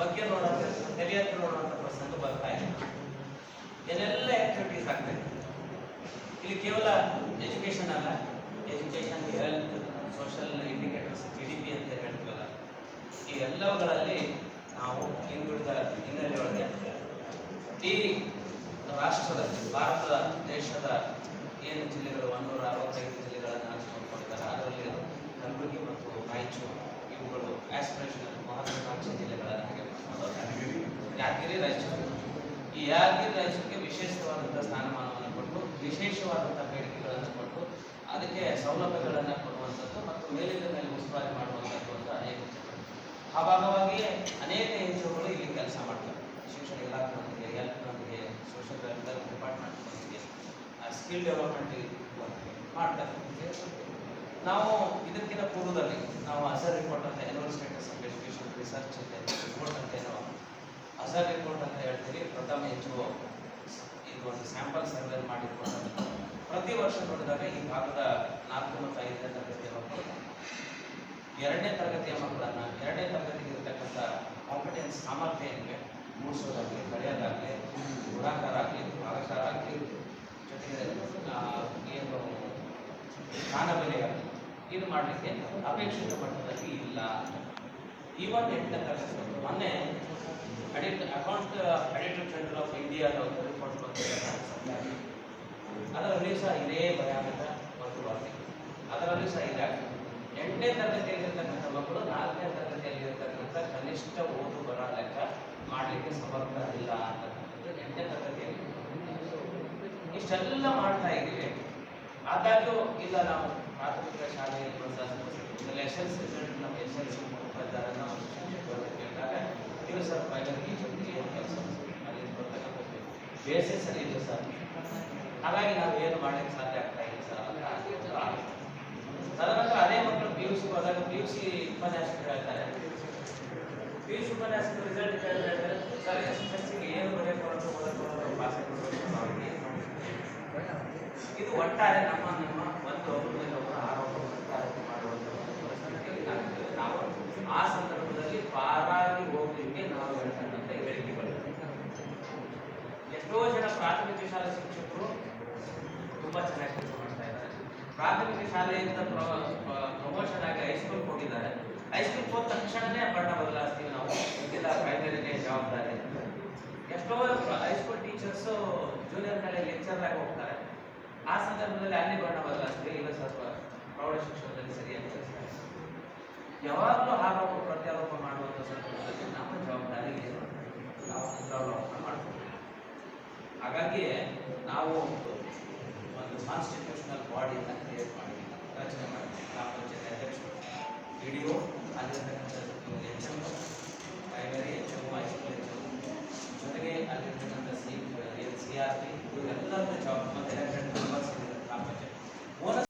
ಬಗ್ಗೆ ನೋಡೋದು ತಲೆ ಹತ್ರ ನೋಡುವಂಥ ಪ್ರಸಂಗ ಬರ್ತಾ ಇದೆ ಎಲ್ಲೆಲ್ಲ ಆಕ್ಟಿವಿಟೀಸ್ ಆಗ್ತಾ ಇದೆ. ಇಲ್ಲಿ ಕೇವಲ ಎಜುಕೇಶನ್ ಅಲ್ಲ education health social indicators G D P ಅಂತ ಹೇಳ್ತೀವಲ್ಲ, ಈ ಎಲ್ಲವುಗಳಲ್ಲಿ ನಾವು ಹಿಂದುಳಿದ ಹಿನ್ನೆಲೆಯೊಳಗೆ ಈ ರಾಷ್ಟ್ರದ, ಭಾರತದ, ದೇಶದ ಏನು ಜಿಲ್ಲೆಗಳು, ಒಂದೂರ ಅರವತ್ತೈದು ಜಿಲ್ಲೆಗಳನ್ನು ನೋಡ್ಕೊಳ್ತಾರೆ ಅದರಲ್ಲಿ ಕಲಬುರಗಿ ಮತ್ತು ರಾಯಚೂರು, ಇವುಗಳು ಆಸ್ಪಿರೇಷನಲ್ ಮಹತ್ವಾಕಾಂಕ್ಷಿ ಜಿಲ್ಲೆಗಳನ್ನಾಗಿ ಯಾದಗಿರಿ ರಾಯಚೂರು. ಈ ಯಾದಗಿರಿ ರಾಯಚೂರಿಗೆ ವಿಶೇಷವಾದಂಥ ಸ್ಥಾನಮಾನವನ್ನು ಕೊಟ್ಟು ವಿಶೇಷವಾದಂಥ ಬೇಡಿಕೆಗಳನ್ನು ಕೊಟ್ಟು, ಅದಕ್ಕೆ ಸೌಲಭ್ಯಗಳನ್ನು ಕೊಡುವಂಥದ್ದು ಮತ್ತು ಮೇಲಿನ ಮೇಲೆ ಉಸ್ತುವಾರಿ ಮಾಡುವಂಥದ್ದು ಅಂತ ಅನೇಕ. ಆ ಭಾಗವಾಗಿ ಅನೇಕ ಎನ್ಜಿಒಗಳು ಇಲ್ಲಿ ಕೆಲಸ ಮಾಡ್ತಾರೆ ಶಿಕ್ಷಣ ಇಲಾಖೆಯೊಂದಿಗೆ ಹೆಲ್ತ್ನೊಂದಿಗೆ ಸೋಷಿಯಲ್ ವೆಲ್ಫೇರ್ ಡಿಪಾರ್ಟ್ಮೆಂಟ್ನೊಂದಿಗೆ ಸ್ಕಿಲ್ ಡೆವಲಪ್ಮೆಂಟ್ ಮಾಡ್ತಾರೆ ನಾವು ಇದಕ್ಕಿಂತ ಪೂರ್ವದಲ್ಲಿ ನಾವು ಅಸರ್ ರಿಪೋರ್ಟ್ ಅಂತ annual status of education research ಅಂತ ಅಸರ್ ರಿಪೋರ್ಟ್ ಅಂತ ಹೇಳ್ತೀವಿ ಪ್ರಥಮ ಎಚ್ ಒ ಇದು ಒಂದು ಸ್ಯಾಂಪಲ್ ಸರ್ವೆ ಮಾಡಿರುವಂಥದ್ದು ಪ್ರತಿ ವರ್ಷ ನೋಡಿದಾಗ ಈ ಭಾಗದ ನಾಲ್ಕು ಮತ್ತು ಐದನೇ ತರಗತಿಯ ಮಕ್ಕಳು, ಎರಡನೇ ತರಗತಿಯ ಮಕ್ಕಳನ್ನು, ಎರಡನೇ ತರಗತಿಗೆ ಇರತಕ್ಕಂಥ ಕಾಂಪಿಟೆನ್ಸ್ ಸಾಮರ್ಥ್ಯ ಏನಿದೆ, ಮೂಡಿಸೋದಾಗಲಿ ಕಳೆಯೋದಾಗಲಿ ಗುಣಾಕಾರ ಆಗಲಿ ಭಾಗಕಾರ ಆಗಲಿ, ಜೊತೆಗೆ ಏನು ಸ್ಥಾನ ಬೆಲೆ ಆಗಲಿ, ಇದು ಮಾಡಲಿಕ್ಕೆ ಅಪೇಕ್ಷಿತ ಮಟ್ಟದಲ್ಲಿ ಇಲ್ಲ. ಈವನ್ ಎಂಟನೇ ತರಗತಿ ಮೊನ್ನೆ ಇಂಡಿಯಾದ ಒಂದು ರಿಪೋರ್ಟ್ ಅದರಲ್ಲಿ ಸಹ ಇದೇ ಭಯಾನಕ ವಸ್ತುವಾಗಿದೆ ಅದರಲ್ಲೂ ಸಹ ಇದೆ ಎಂಟನೇ ತರಗತಿಯಲ್ಲಿರ್ತಕ್ಕಂಥ ಮಕ್ಕಳು ನಾಲ್ಕನೇ ತರಗತಿಯಲ್ಲಿರ್ತಕ್ಕಂಥ ಕನಿಷ್ಠ ಓದು ಬರ ಲೆಕ್ಕ ಮಾಡಲಿಕ್ಕೆ ಸಮರ್ಥ ಇಲ್ಲ ಅಂತಕ್ಕಂಥದ್ದು ಎಂಟನೇ ತರಗತಿಯಲ್ಲಿ ಇಷ್ಟೆಲ್ಲ ಮಾಡ್ತಾ ಇದ್ದೀವಿ. ಆದಾಗ್ಯೂ ಇಲ್ಲ ನಾವು ಪ್ರಾಥಮಿಕ ಶಾಲೆಯಲ್ಲಿ ಪ್ರೋತ್ಸಾಹ ಎಸ್ ಎಲ್ ಸಿ ರಿಸಲ್ಟ್ ನಮ್ಮ ಎಸ್ ಎಲ್ ಸಿ ನಾವು ಶಿಕ್ಷಕರು ಕೇಳಿದಾಗ ಇದು ಸರ್ ಅಲ್ಲಿ ಬರ್ತಕ್ಕಂಥದ್ದು ಬೇಸೇ ಸರಿ ಇದೆ ಸರ್. ಹಾಗಾಗಿ ನಾವು ಏನು ಮಾಡಲಿಕ್ಕೆ ಸಾಧ್ಯ ಆಗ್ತಾ ಇಲ್ಲ ಸರ್. ತದನಂತರ ಅದೇ ಮಕ್ಕಳು ಪಿ ಯು ಸಿ ಹೋದಾಗ ಪಿ ಯು ಸಿ ಉಪನ್ಯಾಸಕರು ಹೇಳ್ತಾರೆ. ಪಿ ಯು ಸಿ ಉಪನ್ಯಾಸಕರು ರಿಸಲ್ಟ್ ಹೇಳ್ತಾರೆ, ಸರ್, ಎಸ್ ಎಸ್ ಎಲ್ ಸಿಗೆ ಏನು ಹೊರಟು ಓದಕ್ಕೆ ಪಾಸ್ ಇದು ಒಟ್ಟಾರೆ ನಮ್ಮ ನಮ್ಮ ಒಂದು ಒಬ್ಬರ ಮೇಲೆ ಒಬ್ಬರು ಆರೋಪ ಪ್ರತ್ಯಾರೋಪ ಮಾಡುವಂಥ ಒಂದು ಪರಿಸ್ಥಿತಿಯಲ್ಲಿ ನಾವಿದ್ದೇವೆ. ನಾವು ಆ ಸಂದರ್ಭದಲ್ಲಿ ಪಾರಾಗಿ ಹೋಗ್ಲಿಕ್ಕೆ ನಾವು ಹೇಳ್ತಕ್ಕಂಥ ಹೇಳಿಕೆಗಳು ಎಷ್ಟೋ ಜನ ಪ್ರಾಥಮಿಕ ಶಿಕ್ಷಕರು ತುಂಬಾ ಚೆನ್ನಾಗಿ ಕೆಲಸ ಮಾಡ್ತಾ ಇದ್ದಾರೆ. ಪ್ರಾಥಮಿಕ ಶಾಲೆಯಿಂದ ಪ್ರಮೋಷನ್ ಆಗಿ ಹೈಸ್ಕೂಲ್ ಹೋಗಿದ್ದಾರೆ ಹೈಸ್ಕೂಲ್ ಹೋದ ತಕ್ಷಣನೇ ಬಣ್ಣ ಬದಲಾಯಿಸ್ತೀವಿ ನಾವು. ಇಲ್ಲ ಪ್ರೈಮರಿಗೆ ಜವಾಬ್ದಾರಿ. ಎಷ್ಟೋ ಹೈಸ್ಕೂಲ್ ಟೀಚರ್ಸು ಜೂನಿಯರ್ ಮೇಲೆ ಲೆಕ್ಚರ್ ಆಗಿ ಹೋಗ್ತಾರೆ. ಆ ಸಂದರ್ಭದಲ್ಲಿ ಅಲ್ಲಿ ಬಣ್ಣ ಬದಲಾಯಿಸ್ತೀವಿ. ಇಲ್ಲ ಸ್ವಲ್ಪ ಪ್ರೌಢ ಶಿಕ್ಷಣದಲ್ಲಿ ಸರಿಯಾಗಿ ಯಾವಾಗಲೂ ಆರೋಪ ಪ್ರತ್ಯಾರೋಪ ಮಾಡುವಂಥ ಸಂದರ್ಭದಲ್ಲಿ ನಮ್ಮ ಜವಾಬ್ದಾರಿ ಏನು ನಾವು ಪುನರಾವಲೋಕನ ಮಾಡ್ತೀವಿ ಹಾಗಾಗಿ ನಾವು ಒಂದು ಕಾನ್ಸ್ಟಿಟ್ಯೂಷನಲ್ ಬಾಡಿನ ಕ್ರಿಯೇಟ್ ಮಾಡಿದ್ದೀವಿ. ರಚನೆ ಮಾಡಿದ್ದೀವಿ. ಗ್ರಾಮ ಪಂಚಾಯತ್ ಅಧ್ಯಕ್ಷರು ಡಿ ಒ ಅಲ್ಲಿರ್ತಕ್ಕಂಥ ಎಚ್ ಎಂ ಪ್ರೈಮರಿ ಎಚ್